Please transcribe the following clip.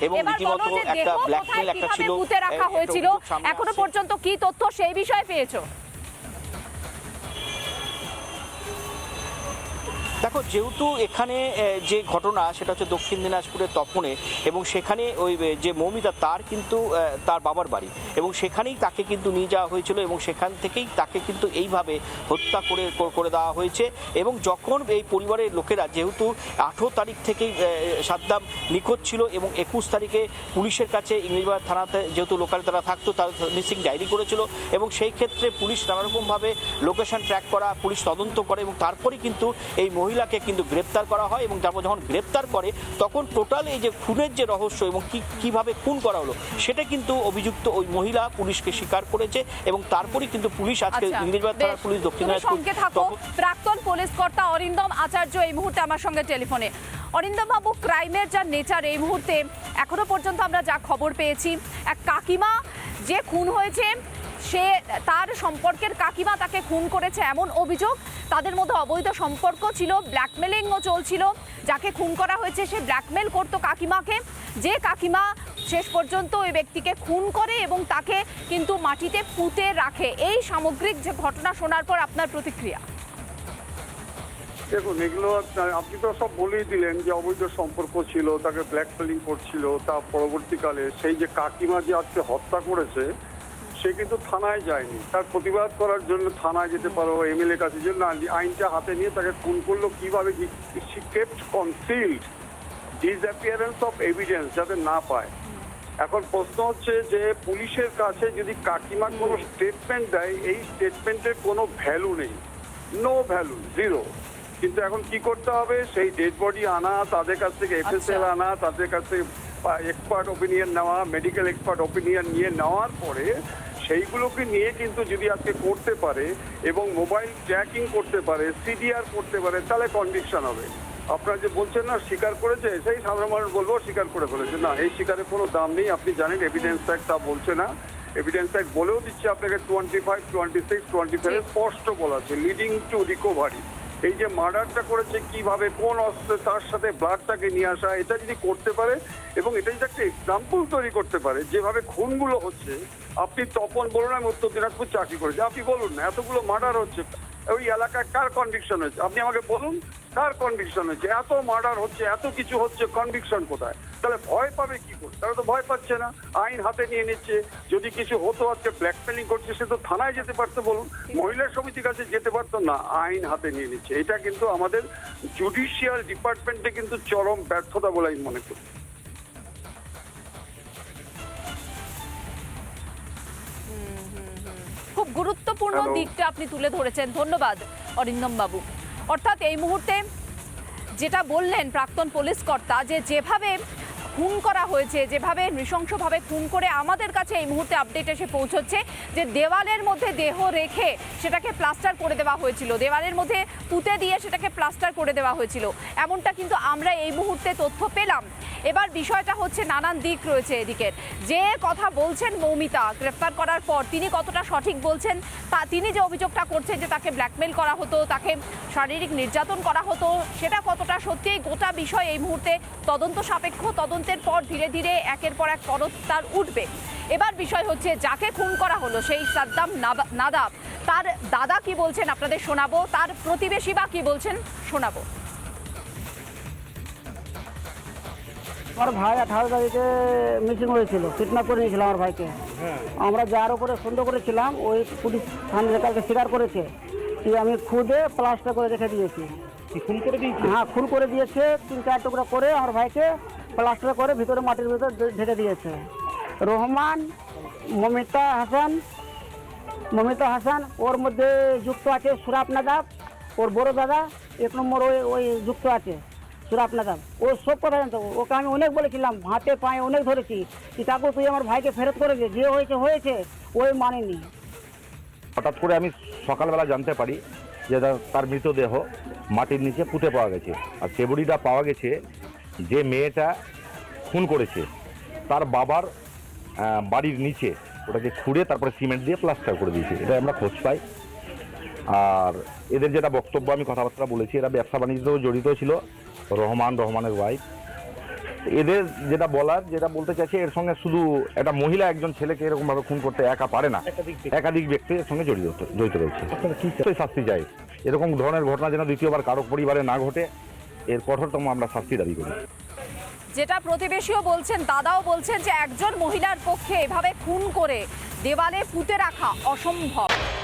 এবং রীতিমতো একটা ব্ল্যাকমেল একটা ছিল রাখা হয়েছিল এখনও পর্যন্ত কি তথ্য সেই বিষয়ে পেয়েছ? দেখো, যেহেতু এখানে যে ঘটনা সেটা হচ্ছে দক্ষিণ দিনাজপুরের তপনে এবং সেখানে ওই যে মৌমিতা, তার কিন্তু তার বাবার বাড়ি এবং সেখানেই তাকে কিন্তু নিয়ে যাওয়া হয়েছিল এবং সেখান থেকেই তাকে কিন্তু এইভাবে হত্যা করে করে দেওয়া হয়েছে এবং যখন এই পরিবারের লোকেরা যেহেতু আঠেরো তারিখ থেকেই সাদ্দাম নিখোঁজ ছিল এবং একুশ তারিখে পুলিশের কাছে ইংরেজবাজার থানাতে যেহেতু লোকাল তারা থাকতো, তার মিসিং ডায়েরি করেছিল এবং সেই ক্ষেত্রে পুলিশ নানারকমভাবে লোকেশন ট্র্যাক করা, পুলিশ তদন্ত করে এবং তারপরে কিন্তু এই মহিলাকে কিন্তু গ্রেপ্তার করা হয় এবং তারপর যখন গ্রেপ্তার করে তখন টোটাল এই যে খুনের যে রহস্য এবং কি কীভাবে খুন করা হলো সেটা কিন্তু অভিযুক্ত ওই মহিলা পুলিশকে স্বীকার করেছে এবং তারপরেই কিন্তু পুলিশ আজকে আচ্ছা, ইংরেজবাজার থানার পুলিশ দক্ষিণ প্রাক্তন পুলিশ কর্তা অরিন্দম আচার্য এই মুহূর্তে আমার সঙ্গে টেলিফোনে। অরিন্দম বাবু ক্রাইমের যা নেচার এই মুহূর্তে এখনও পর্যন্ত আমরা যা খবর পেয়েছি এক কাকিমা যে খুন হয়েছে সে তার সম্পর্কের কাকিমা তাকে খুন করেছে এমন অভিযোগ। তাদের মধ্যে অবৈধ সম্পর্ক ছিল ব্ল্যাকমেলিংও চলছিল। যাকে খুন করা হয়েছে সে ব্ল্যাকমেল করতো কাকিমাকে। যে কাকিমা শেষ পর্যন্ত ওই ব্যক্তিকে খুন করে এবং তাকে কিন্তু মাটিতে পুঁতে রাখে। এই সামগ্রিক যে ঘটনা শোনার পর আপনার প্রতিক্রিয়া? দেখুন, এগুলো আপনি তো সব বলেই দিলেন যে অবৈধ সম্পর্ক ছিল, তাকে ব্ল্যাকমেলিং করছিল, তা পরবর্তীকালে সেই যে কাকিমা যে আজকে হত্যা করেছে সে কিন্তু থানায় যায়নি। তার প্রতিবাদ করার জন্য থানায় যেতে পারো এমএলএ কাছে যে না আইনটা হাতে নিয়ে তাকে খুন করল কীভাবে she kept concealed disappearance of evidence যাতে না পায়। এখন প্রশ্ন হচ্ছে যে পুলিশের কাছে যদি কাকিমা কোনো স্টেটমেন্ট দেয় এই স্টেটমেন্টের কোনো ভ্যালু নেই। নো ভ্যালু জিরো কিন্তু এখন কি করতে হবে? সেই ডেড বডি আনা তাদের কাছ থেকে এফএসএল আচ্ছা। আনা তাদের কাছ থেকে এক্সপার্ট ওপিনিয়ন নেওয়া মেডিকেল এক্সপার্ট ওপিনিয়ন নিয়ে নেওয়ার পরে সেইগুলোকে নিয়ে কিন্তু যদি আজকে করতে পারে এবং মোবাইল ট্র্যাকিং করতে পারে সিডিআর করতে পারে তাহলে কন্ডিকশন হবে। আপনারা যে বলছেন না স্বীকার করেছে সেই সাধারণ মানুষ বলব স্বীকার করে ফেলেছে। না এই স্বীকারের কোনো দাম নেই আপনি জানেন এভিডেন্স অ্যাক্ট তা বলছে না। এভিডেন্স অ্যাক্ট বলেও দিচ্ছে আপনাকে twenty five twenty six twenty five স্পষ্ট বলা আছে লিডিং টু রিকভারি এই যে মার্ডারটা করেছে, কীভাবে, কোন অস্ত্রে, তার সাথে ব্লাডটাকে নিয়ে আসা, এটা যদি করতে পারে, এবং এটা যদি একটা এক্সাম্পল তৈরি করতে পারে, যেভাবে খুনগুলো হচ্ছে, আপনি তপন বলুন, আমি উত্তর দিনাজপুর চাকরি করেছি। আপনি বলুন না, এতগুলো মার্ডার হচ্ছে। ওই এলাকায় কার কন্ডিশন হয়েছে? আপনি আমাকে বলুন। কার কনভিকশন হয়েছে এত মার্ডার হচ্ছে এত কিছু হচ্ছে কনভিকশন কোথায়? তাহলে ভয় পাবে কি করে? তারা তো ভয় পাচ্ছে না আইন হাতে নিয়ে নিচ্ছে যদি কিছু হতো আজকে ব্ল্যাকমেলিং করছে সে তো থানায় যেতে পারতো বলুন মহিলা সমিতির কাছে যেতে পারতো না আইন হাতে নিয়ে নিচ্ছে। এটা কিন্তু আমাদের জুডিশিয়াল ডিপার্টমেন্টে কিন্তু চরম ব্যর্থতা বলে আমি মনে করি। খুব গুরুত্বপূর্ণ দিকটা আপনি তুলে ধরেছেন। ধন্যবাদ অরিন্দম বাবু অর্থাৎ এই মুহূর্তে যেটা বললেন প্রাক্তন পুলিশ কর্তা, যে যেভাবে খুন করা হয়েছে, যেভাবে নৃশংসভাবে খুন করে আমাদের কাছে এই মুহূর্তে আপডেট এসে পৌঁছচ্ছে, যে দেওয়ালের মধ্যে দেহ রেখে সেটাকে প্লাস্টার করে দেওয়া হয়েছিল, দেওয়ালের মধ্যে পুঁতে দিয়ে সেটাকে প্লাস্টার করে দেওয়া হয়েছিল। এমনটা কিন্তু আমরা এই মুহূর্তে তথ্য পেলাম। এবার বিষয়টা হচ্ছে নানান দিক রয়েছে এদিকের যে কথা বলছেন মৌমিতা, গ্রেফতার করার পর তিনি কতটা সঠিক বলছেন, তা তিনি যে অভিযোগটা করছেন যে তাকে ব্ল্যাকমেল করা হতো, তাকে শারীরিক নির্যাতন করা হতো, সেটা কতটা সত্যি? গোটা বিষয় এই মুহূর্তে তদন্ত সাপেক্ষ। তদন্তের পর ধীরে ধীরে একের পর এক পরত তার উঠবে। এবার বিষয় হচ্ছে যাকে খুন করা হলো, সেই সাদ্দাম নাদাব। তার দাদা কি বলছেন আপনাদের শোনাবো, তার প্রতিবেশী বা কি বলছেন, শোনাবো। আমার ভাই আঠারো তারিখে মিটিং হয়েছিল কিডন্যাপ করে নিয়েছিল আমার ভাইকে। আমরা যার উপরে সন্দেহ করেছিলাম ওই পুলিশ থানায় কালকে স্বীকার করেছে যে আমি খুদে প্লাস্টার করে রেখে দিয়েছি। খুন করে দিয়েছে? হ্যাঁ খুন করে দিয়েছে তিন চার টুকরা করে আমার ভাইকে প্লাস্টার করে ভিতরে মাটির ভিতরে ঢেকে দিয়েছে। রহমান মমিতা হাসান মমিতা হাসান ওর মধ্যে যুক্ত আছে সুরাপ নাদাব ওর বড় দাদা এক নম্বর ওই ওই যুক্ত আছে। সুরাপ নাদাব ও সব কথা জানতো। ওকে আমি অনেক বলেছিলাম, হাতে পায়ে অনেক ধরেছি। কি কাকু তুই আমার ভাইকে ফেরত করে দে। যে হয়েছে হয়েছে ওই মানেনি। হঠাৎ করে আমি সকালবেলা জানতে পারি যে তার- মৃতদেহ মাটির নিচে পুঁতে পাওয়া গেছে। আর সে পাওয়া গেছে যে মেয়েটা খুন করেছে। তার বাবার বাড়ির নিচে ওটাকে খুঁড়ে তারপরে সিমেন্ট দিয়ে প্লাস্টার করে দিয়েছে। এটা আমরা খোঁজ পাই। আর এদের যেটা বক্তব্য আমি কথাবার্তা বলেছি এরা ব্যবসা বাণিজ্যতেও জড়িত ছিল রহমান রহমানের ওয়াইফ এদের যেটা বলার যেটা বলতে চাইছে এর সঙ্গে শুধু একটা মহিলা একজন ছেলেকে এরকম ভাবে খুন করতে একা পারে না। একাধিক ব্যক্তি। এর সঙ্গে জড়িত জড়িত রয়েছে। শাস্তি চাই। এরকম ধরনের ঘটনা যেন দ্বিতীয়বার কারও পরিবারে না ঘটে এর কঠোরতম আমরা শাস্তি দাবি করি। যেটা প্রতিবেশীও বলছেন দাদাও বলছেন যে একজন মহিলার পক্ষে এভাবে খুন করে দেওয়ালে পুঁতে রাখা অসম্ভব।